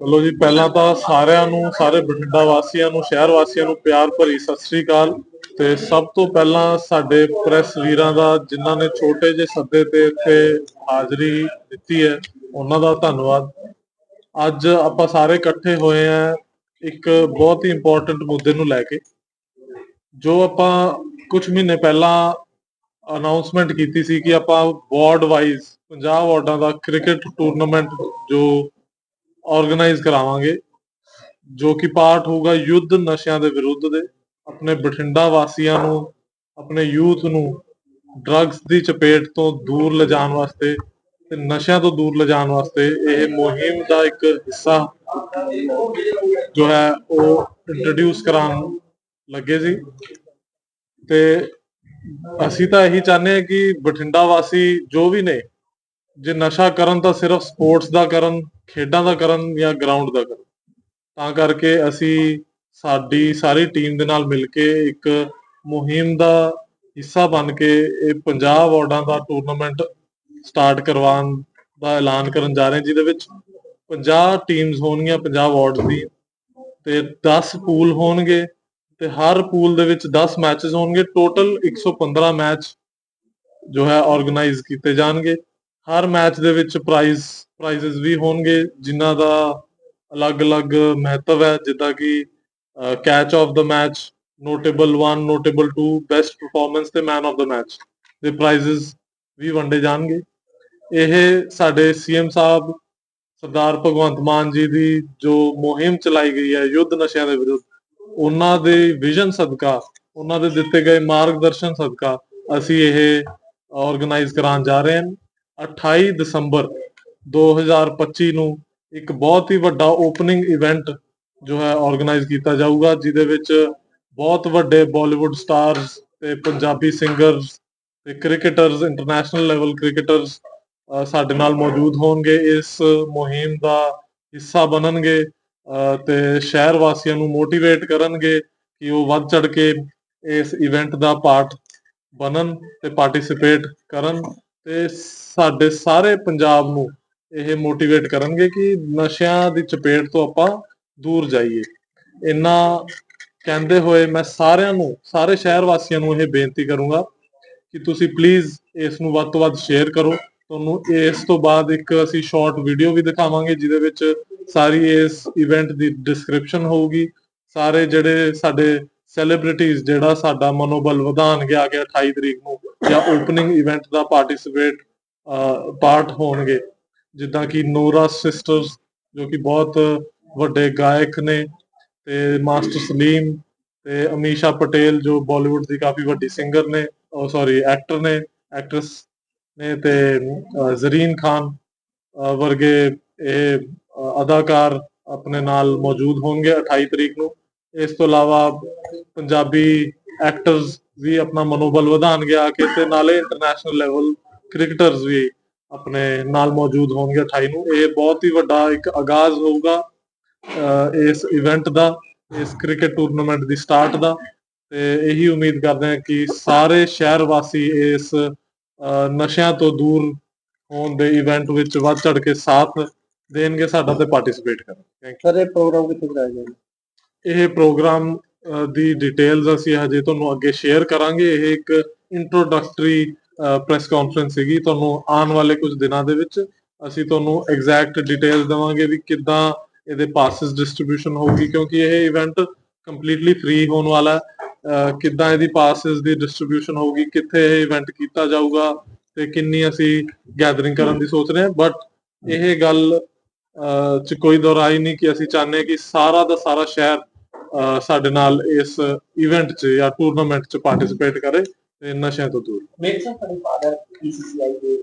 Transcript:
ਚਲੋ ਜੀ, ਪਹਿਲਾਂ ਤਾਂ ਸਾਰਿਆਂ ਨੂੰ, ਸਾਰੇ ਬਠਿੰਡਾ ਵਾਸੀਆਂ ਨੂੰ, ਸ਼ਹਿਰ ਵਾਸੀਆਂ ਨੂੰ ਪਿਆਰ ਭਰੀ ਸਤਿ ਸ੍ਰੀ ਅਕਾਲ। ਤੇ ਸਭ ਤੋਂ ਪਹਿਲਾਂ ਸਾਡੇ ਪ੍ਰੈਸ ਵੀਰਾਂ ਦਾ, ਜਿਨ੍ਹਾਂ ਨੇ ਛੋਟੇ ਜਿਹੇ ਸੱਦੇ ਤੇ ਇੱਥੇ ਹਾਜ਼ਰੀ ਦਿੱਤੀ ਹੈ, ਉਹਨਾਂ ਦਾ ਧੰਨਵਾਦ। ਅੱਜ ਆਪਾਂ ਸਾਰੇ ਇਕੱਠੇ ਹੋਏ ਆ ਇੱਕ ਬਹੁਤ ਹੀ ਇੰਪੋਰਟੈਂਟ ਮੁੱਦੇ ਨੂੰ ਲੈ ਕੇ, ਜੋ ਆਪਾਂ ਕੁਝ ਮਹੀਨੇ ਪਹਿਲਾਂ ਅਨਾਉਂਸਮੈਂਟ ਕੀਤੀ ਸੀ ਕਿ ਆਪਾਂ ਵਾਰਡ ਵਾਈਜ਼ 50 ਵਾਰਡਾਂ ਦਾ ਕ੍ਰਿਕਟ ਟੂਰਨਾਮੈਂਟ ਜੋ ਆਰਗੇਨਾਈਜ਼ ਕਰਾਵਾਂਗੇ, ਜੋ ਕਿ ਪਾਰਟ ਹੋਊਗਾ ਯੁੱਧ ਨਸ਼ਿਆਂ ਦੇ ਵਿਰੁੱਧ ਦੇ, ਆਪਣੇ ਬਠਿੰਡਾ ਵਾਸੀਆਂ ਨੂੰ, ਆਪਣੇ ਯੂਥ ਨੂੰ ਡਰੱਗਸ ਦੀ ਚਪੇਟ ਤੋਂ ਦੂਰ ਲਿਜਾਣ ਵਾਸਤੇ ਤੇ ਨਸ਼ਿਆਂ ਤੋਂ ਦੂਰ ਲਿਜਾਣ ਵਾਸਤੇ ਇਹ ਮੁਹਿੰਮ ਦਾ ਇੱਕ ਹਿੱਸਾ ਜੋ ਹੈ ਉਹ ਇੰਟਰੋਡਿਊਸ ਕਰਾਉਣ ਲੱਗੇ ਸੀ। ਤੇ ਅਸੀਂ ਤਾਂ ਇਹੀ ਚਾਹੁੰਦੇ ਹਾਂ ਕਿ ਬਠਿੰਡਾ ਵਾਸੀ ਜੋ ਵੀ ਨੇ ਜੇ ਨਸ਼ਾ ਕਰਨ ਤਾਂ ਸਿਰਫ ਸਪੋਰਟਸ ਦਾ ਕਰਨ, ਖੇਡਾਂ ਦਾ ਕਰਨ ਜਾਂ ਗਰਾਊਂਡ ਦਾ ਕਰਨ। ਤਾਂ ਕਰਕੇ ਅਸੀਂ ਸਾਡੀ ਸਾਰੀ ਟੀਮ ਦੇ ਨਾਲ ਮਿਲ ਕੇ ਇੱਕ ਮੁਹਿੰਮ ਦਾ ਹਿੱਸਾ ਬਣ ਕੇ ਇਹ 50 ਵਾਰਡਾਂ ਦਾ ਟੂਰਨਾਮੈਂਟ ਸਟਾਰਟ ਕਰਵਾਉਣ ਦਾ ਐਲਾਨ ਕਰਨ ਜਾ ਰਹੇ ਹਾਂ, ਜਿਹਦੇ ਵਿੱਚ 50 ਟੀਮਸ ਹੋਣਗੀਆਂ 50 ਵਾਰਡਸ ਦੀ ਤੇ 10 ਪੂਲ ਹੋਣਗੇ ਤੇ ਹਰ ਪੂਲ ਦੇ ਵਿੱਚ 10 ਮੈਚਸ ਹੋਣਗੇ। ਟੋਟਲ 115 ਮੈਚ ਜੋ ਹੈ ਆਰਗੇਨਾਈਜ਼ ਕੀਤੇ ਜਾਣਗੇ। ਹਰ ਮੈਚ ਦੇ ਵਿੱਚ ਪ੍ਰਾਈਜ਼ ਪ੍ਰਾਈਜ਼ਸ ਵੀ ਹੋਣਗੇ, ਜਿਨ੍ਹਾਂ ਦਾ ਅਲੱਗ-ਅਲੱਗ ਮਹੱਤਵ ਹੈ, ਜਿੱਦਾਂ ਕਿ catch of the match notable 1 notable 2 best performance ਤੇ ਮੈਨ ਆਫ ਦਾ ਮੈਚ ਦੇ ਪ੍ਰਾਈਜ਼ਸ ਵੀ ਵੰਡੇ ਜਾਣਗੇ। ਇਹ ਸਾਡੇ ਸੀਐਮ ਸਾਹਿਬ, ਸਰਦਾਰ ਭਗਵੰਤ ਮਾਨ ਜੀ ਦੀ ਜੋ ਮੁਹਿੰਮ ਚਲਾਈ ਗਈ ਹੈ, ਯੁੱਧ ਨਸ਼ਿਆਂ ਦੇ ਵਿਰੁੱਧ, ਉਹਨਾਂ ਦੇ ਵਿਜ਼ਨ ਸਦਕਾ, ਉਹਨਾਂ ਦੇ ਦਿੱਤੇ ਗਏ ਮਾਰਗਦਰਸ਼ਨ ਸਦਕਾ ਅਸੀਂ ਇਹ ਆਰਗੇਨਾਈਜ਼ ਕਰਾਉਣ ਜਾ ਰਹੇ ਹਾਂ। 28 ਦਸੰਬਰ 2025 ਨੂੰ ਇੱਕ ਬਹੁਤ ਹੀ ਵੱਡਾ ਓਪਨਿੰਗ ਇਵੈਂਟ ਜੋ ਹੈ ਆਰਗੇਨਾਈਜ਼ ਕੀਤਾ ਜਾਊਗਾ, ਜਿਹਦੇ ਵਿੱਚ ਬਹੁਤ ਵੱਡੇ ਬਾਲੀਵੁੱਡ ਸਟਾਰਸ ਤੇ ਪੰਜਾਬੀ ਸਿੰਗਰਸ ਤੇ ਕ੍ਰਿਕਟਰਸ, ਇੰਟਰਨੈਸ਼ਨਲ ਲੈਵਲ ਕ੍ਰਿਕਟਰਸ ਸਾਡੇ ਨਾਲ ਮੌਜੂਦ ਹੋਣਗੇ। ਇਸ ਮੁਹਿੰਮ ਦਾ ਹਿੱਸਾ ਬਣਨਗੇ ਤੇ ਸ਼ਹਿਰ ਵਾਸੀਆਂ ਨੂੰ ਮੋਟੀਵੇਟ ਕਰਨਗੇ ਕਿ ਉਹ ਵੱਧ ਚੜ ਕੇ ਇਸ ਇਵੈਂਟ ਦਾ ਪਾਰਟ ਬਣਨ ਤੇ ਪਾਰਟਿਸਿਪੇਟ ਕਰਨ। ਤੇ ਸਾਡੇ ਸਾਰੇ ਪੰਜਾਬ ਨੂੰ ਇਹ ਮੋਟੀਵੇਟ ਕਰਨਗੇ ਕਿ ਨਸ਼ਿਆਂ ਦੀ ਚਪੇਟ ਤੋਂ ਆਪਾਂ ਦੂਰ ਜਾਈਏ। ਇੰਨਾ ਕਹਿੰਦੇ ਹੋਏ ਮੈਂ ਸਾਰਿਆਂ ਨੂੰ, ਸਾਰੇ ਸ਼ਹਿਰ ਵਾਸੀਆਂ ਨੂੰ ਇਹ ਬੇਨਤੀ ਕਰੂੰਗਾ ਕਿ ਤੁਸੀਂ ਪਲੀਜ਼ ਇਸ ਨੂੰ ਵੱਧ ਤੋਂ ਵੱਧ ਸ਼ੇਅਰ ਕਰੋ। ਤੁਹਾਨੂੰ ਇਸ ਤੋਂ ਬਾਅਦ ਇੱਕ ਅਸੀਂ ਸ਼ਾਰਟ ਵੀਡੀਓ ਵੀ ਦਿਖਾਵਾਂਗੇ, ਜਿਹਦੇ ਵਿੱਚ ਸਾਰੀ ਇਸ ਇਵੈਂਟ ਦੀ ਡਿਸਕ੍ਰਿਪਸ਼ਨ ਹੋਊਗੀ। ਸਾਰੇ ਜਿਹੜੇ ਸਾਡੇ ਸੈਲੀਬ੍ਰਿਟੀਜ਼ ਜਿਹੜਾ ਸਾਡਾ ਮਨੋਬਲ ਵਧਾਉਣਗੇ ਆ ਕੇ 28 ਤਰੀਕ ਨੂੰ ਜਾਂ ਓਪਨਿੰਗ ਇਵੈਂਟ ਦਾ ਪਾਰਟਿਸਿਪੇਟ ਪਾਰਟ ਹੋਣਗੇ। ਜਿੱਦਾਂ ਕਿ ਨੂਰਾ ਸਿਸਟਰਸ ਜੋ ਕਿ ਬਹੁਤ ਵੱਡੇ ਗਾਇਕ ਨੇ ਤੇ ਮਾਸਟਰ ਸਲੀਮ ਤੇ ਅਮੀਸ਼ਾ ਪਟੇਲ ਜੋ ਬਾਲੀਵੁੱਡ ਦੀ ਕਾਫੀ ਵੱਡੀ ਸਿੰਗਰ ਨੇ ਉਹ ਸੌਰੀ ਐਕਟਰ ਨੇ ਐਕਟਰਸ ਨੇ ਤੇ ਜ਼ਰੀਨ ਖਾਨ ਵਰਗੇ ਇਹ ਅਦਾਕਾਰ ਆਪਣੇ ਨਾਲ ਮੌਜੂਦ ਹੋਣਗੇ 28 ਤਰੀਕ ਨੂੰ। ਇਸ ਤੋਂ ਇਲਾਵਾ ਪੰਜਾਬੀ ਐਕਟਰਸ ਵੀ ਆਪਣਾ ਮਨੋਬਲ ਵਧਾਉਣਗੇ ਆ ਕੇ ਤੇ ਨਾਲੇ ਇੰਟਰਨੈਸ਼ਨਲ ਲੈਵਲ ਕ੍ਰਿਕਟਰਸ ਵੀ ਆਪਣੇ ਨਾਲ ਮੌਜੂਦ ਹੋਣਗੇ 28 ਨੂੰ। ਇਹ ਬਹੁਤ ਹੀ ਵੱਡਾ ਇੱਕ ਆਗਾਜ਼ ਹੋਊਗਾ ਇਸ ਇਵੈਂਟ ਦਾ ਇਸ ਕ੍ਰਿਕਟ ਟੂਰਨਾਮੈਂਟ ਦੀ ਸਟਾਰਟ ਦਾ। ਤੇ ਇਹੀ ਉਮੀਦ ਕਰਦੇ ਹਾਂ ਕਿ ਸਾਰੇ ਸ਼ਹਿਰ ਵਾਸੀ ਇਸ ਨਸ਼ਿਆਂ ਤੋਂ ਦੂਰ ਹੋਣ ਦੇ ਇਵੈਂਟ ਵਿੱਚ ਵੱਧ ਚੜ ਕੇ ਸਾਥ ਦੇਣਗੇ ਸਾਡਾ ਤੇ ਪਾਰਟਿਸਿਪੇਟ ਕਰਨ ਥੈਂਕ ਸਰ ਇਹ ਪ੍ਰੋਗਰਾਮ ਕਿੱਥੇ ਕਰਾਇਆ ਜਾਏਗਾ ਇਹ ਪ੍ਰੋਗਰਾਮ ਦੀ ਡਿਟੇਲਸ ਅਸੀਂ ਹਜੇ ਤੁਹਾਨੂੰ ਅੱਗੇ ਸ਼ੇਅਰ ਕਰਾਂਗੇ। ਇਹ ਇੱਕ ਇੰਟਰੋਡਕਟਰੀ ਪ੍ਰੈਸ ਕਾਨਫਰੰਸ ਸੀਗੀ ਤੁਹਾਨੂੰ ਆਉਣ ਵਾਲੇ ਕੁਝ ਦਿਨਾਂ ਦੇ ਵਿੱਚ। ਅਸੀਂ ਤੁਹਾਨੂੰ ਐਗਜ਼ੈਕਟ ਡਿਟੇਲਸ ਦੇਵਾਂਗੇ ਵੀ ਕਿੱਦਾਂ ਇਹਦੇ ਪਾਸਿਸ ਡਿਸਟ੍ਰੀਬਿਊਸ਼ਨ ਹੋਊਗੀ, ਕਿਉਂਕਿ ਇਹ ਇਵੈਂਟ ਕੰਪਲੀਟਲੀ ਫ੍ਰੀ ਹੋਣ ਵਾਲਾ ਕਿੱਦਾਂ ਇਹਦੀ ਪਾਸਿਸ ਦੀ ਡਿਸਟ੍ਰੀਬਿਊਸ਼ਨ ਹੋਊਗੀ, ਕਿੱਥੇ ਇਹ ਇਵੈਂਟ ਕੀਤਾ ਜਾਊਗਾ ਤੇ ਕਿੰਨੀ ਅਸੀਂ ਗੈਦਰਿੰਗ ਕਰਨ ਦੀ ਸੋਚ ਰਹੇ ਹਾਂ। ਬਟ ਇਹ ਗੱਲ ਚ ਕੋਈ ਦੁਰਾਈ ਨਹੀਂ ਕਿ ਅਸੀਂ ਚਾਹੁੰਦੇ ਹਾਂ ਕਿ ਸਾਰਾ ਦਾ ਸਾਰਾ ਸ਼ਹਿਰ ਸਾਡੇ ਨਾਲ ਇਸ ਇਵੈਂਟ 'ਚ ਜਾਂ ਟੂਰਨਾਮੈਂਟ 'ਚ ਪਾਰਟਿਸਿਪੇਟ ਕਰੇ ਤੇ ਨਸ਼ਿਆਂ ਤੋਂ ਦੂਰ ਮੇਰੇ ਸਰ ਤੁਹਾਡੇ ਪੀਸੀਸੀਆਈ ਦੇ